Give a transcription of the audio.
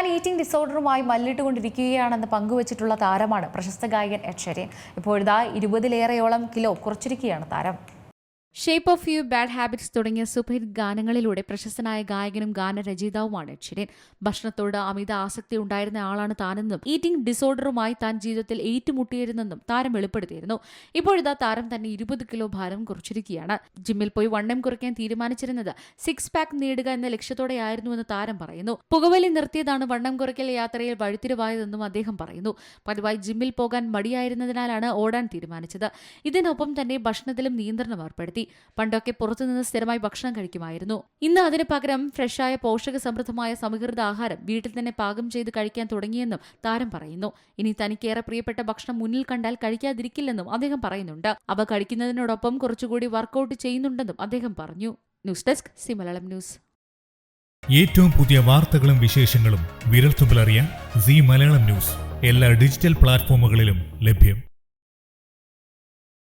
താൻ ഈറ്റിംഗ് ഡിസോർഡറുമായി മല്ലിട്ടുകൊണ്ടിരിക്കുകയാണെന്ന് പങ്കുവച്ചിട്ടുള്ള താരമാണ് പ്രശസ്ത ഗായകൻ എഡ് ഷെരീൻ ഇപ്പോഴിതാ ഇരുപതിലേറെയോളം കിലോ കുറച്ചിരിക്കുകയാണ് താരം. Shape of you bad habits തുടങ്ങിയ സൂപ്പർ ഹിറ്റ് ഗാനങ്ങളിലൂടെ പ്രശസ്തനായ ഗായകനും ഗാനരചയിതാവുമാണ് എഡ് ഭക്ഷണത്തോട് അമിത ആസക്തി ഉണ്ടായിരുന്ന ആളാണ് താനെന്നും ഈറ്റിംഗ് ഡിസോർഡറുമായി താൻ ജീവിതത്തിൽ ഏറ്റുമുട്ടിയിരുന്നെന്നും താരം വെളിപ്പെടുത്തിയിരുന്നു. ഇപ്പോഴിതാ താരം തന്നെ ഇരുപത് കിലോ ഭാരം കുറച്ചിരിക്കുകയാണ്. ജിമ്മിൽ പോയി വണ്ണം കുറയ്ക്കാൻ തീരുമാനിച്ചിരുന്നത് സിക്സ് പാക്ക് നേടുക എന്ന ലക്ഷ്യത്തോടെയായിരുന്നുവെന്ന് താരം പറയുന്നു. പുകവലി നിർത്തിയതാണ് വണ്ണം കുറയ്ക്കൽ യാത്രയിൽ വഴിത്തിരിവായതെന്നും അദ്ദേഹം പറയുന്നു. പതിവായി ജിമ്മിൽ പോകാൻ മടിയായിരുന്നതിനാലാണ് ഓടാൻ തീരുമാനിച്ചത്. ഇതിനൊപ്പം തന്നെ ഭക്ഷണത്തിലും നിയന്ത്രണം ഏർപ്പെടുത്തി. പണ്ടൊക്കെ പുറത്തുനിന്ന് സ്ഥിരമായി ഭക്ഷണം കഴിക്കുമായിരുന്നു. ഇന്ന് അതിന് പകരം ഫ്രഷായ പോഷക സമൃദ്ധമായ സമീകൃത ആഹാരം വീട്ടിൽ തന്നെ പാകം ചെയ്ത് കഴിക്കാൻ തുടങ്ങിയെന്നും താരം പറയുന്നു. ഇനി തനിക്കേറെ പ്രിയപ്പെട്ട ഭക്ഷണം മുന്നിൽ കണ്ടാൽ കഴിക്കാതിരിക്കില്ലെന്നും അദ്ദേഹം പറയുന്നുണ്ട്. അവ കഴിക്കുന്നതിനോടൊപ്പം കുറച്ചുകൂടി വർക്കൗട്ട് ചെയ്യുന്നുണ്ടെന്നും അദ്ദേഹം പറഞ്ഞു. News desk Zee Malayalam news. ഏറ്റവും പുതിയ വാർത്തകളും വിശേഷങ്ങളും വിരൽത്തുമ്പിലറിയാൻ സി മലയാളം ന്യൂസ്. എല്ലാ ഡിജിറ്റൽ പ്ലാറ്റ്ഫോമുകളിലും ലഭ്യം.